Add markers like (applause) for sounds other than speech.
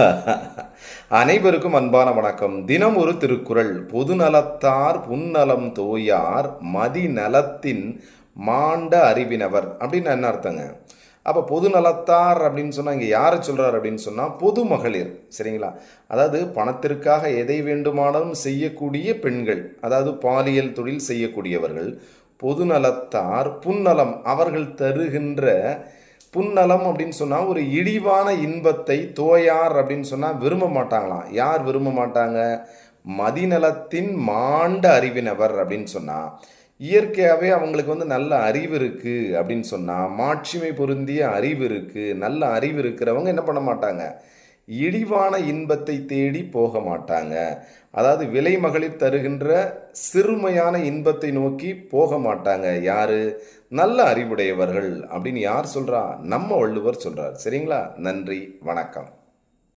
(laughs) அனைவருக்கும் அன்பான வணக்கம். தினம் ஒரு திருக்குறள். பொதுநலத்தார் புன்னலம் தோயார் மதி நலத்தின் மாண்ட அறிவினவர். அப்படின்னு என்ன அர்த்தங்க? அப்போ பொது நலத்தார் அப்படின்னு சொன்னால் இங்கே யாரை சொல்கிறார் அப்படின்னு சொன்னால் பொது மகளிர். சரிங்களா? அதாவது பணத்திற்காக எதை வேண்டுமானாலும் செய்யக்கூடிய பெண்கள் அதாவது பாலியல் தொழில் செய்யக்கூடியவர்கள் பொது நலத்தார் புன்னலம் அவர்கள் தருகின்ற புன்னலம் அப்படின்னு சொன்னால் ஒரு இழிவான இன்பத்தை தோயார் அப்படின்னு சொன்னால் விரும்ப மாட்டாங்களாம். யார் விரும்ப மாட்டாங்க? மதிநலத்தின் மாண்ட அறிவினவர் அப்படின்னு சொன்னால் இயற்கையாகவே அவங்களுக்கு வந்து நல்ல அறிவு இருக்குது அப்படின்னு சொன்னால் மாட்சிமை பொருந்திய அறிவு இருக்குது நல்ல அறிவு இருக்கிறவங்க என்ன பண்ண மாட்டாங்க? இழிவான இன்பத்தை தேடி போக மாட்டாங்க. அதாவது விலை மகளிர் தருகின்ற சிறுமையான இன்பத்தை நோக்கி போக மாட்டாங்க. யாரு? நல்ல அறிவுடையவர்கள் அப்படின்னு யார் சொல்றா? நம்ம வள்ளுவர் சொல்றார். சரிங்களா? நன்றி. வணக்கம்.